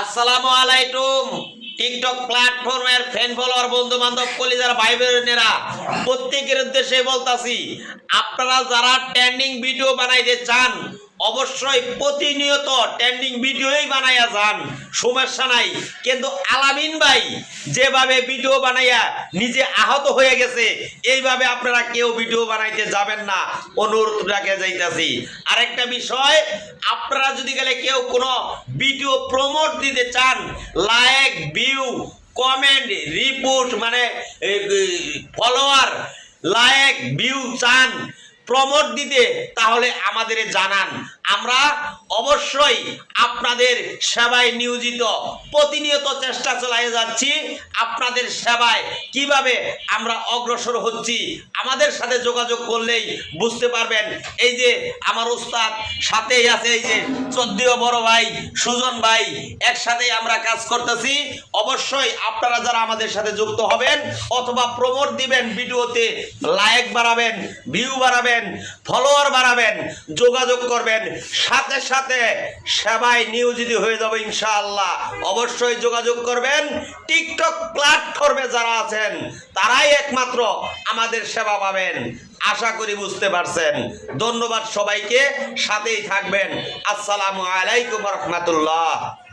আসসালামু আলাইকুম। টিকটক প্ল্যাটফর্মের ফ্যান ফলোয়ার বন্ধু বান্ধব কলিজার ভাই বোনেরা প্রত্যেকের উদ্দেশ্যে বলতাছি, আপনারা যারা ট্রেন্ডিং ভিডিও বানাইতে চান, অবশ্যই প্রতিনিয়ত ট্রেন্ডিং ভিডিওই বানাইয়া যান। সমস্যা নাই। কিন্তু আলামিন ভাই যেভাবে ভিডিও বানাইয়া নিজে আহত হয়ে গেছে, এইভাবে আপনারা কেউ ভিডিও বানাইতে যাবেন না। অনুরোধ রাখে যাইতাছি। আরেকটা বিষয়, আপনারা যদি গেলে কেউ কোনো ভিডিও প্রমোট দিতে চান লাইক ভিউ কমেন্ট রিপোর্ট মানে ফলোয়ার লাইক ভিউ চান প্রমোট দিতে, তাহলে আমাদের জানান। আমরা অবশ্যই আপনাদের সেবায় নিয়োজিত। প্রতিনিয়ত চেষ্টা চালিয়ে যাচ্ছি আপনাদের সেবায়। কীভাবে আমরা অগ্রসর হচ্ছি, আমাদের সাথে যোগাযোগ করলেই বুঝতে পারবেন। এই যে আমার উস্তাদ সাথেই আছে, এই যে চোদ্দীয় বড় ভাই, সুজন ভাই, একসাথেই আমরা কাজ করতেছি। অবশ্যই আপনারা যারা আমাদের সাথে যুক্ত হবেন অথবা প্রমোট দিবেন ভিডিওতে লাইক বাড়াবেন ভিউ বাড়াবেন ফলোয়ার বাড়াবেন, যোগাযোগ করবেন। সাথে সাথে সেবায় নিয়োজিত হয়ে যাবে ইনশাআল্লাহ। অবশ্যই যোগাযোগ করবেন। টিকটক প্ল্যাটফর্মে যারা আছেন, তারাই একমাত্র আমাদের সেবা পাবেন। আশা করি বুঝতে পারছেন। ধন্যবাদ সবাইকে। সাথেই থাকবেন। আসসালামু আলাইকুম রহমতুল্লাহ।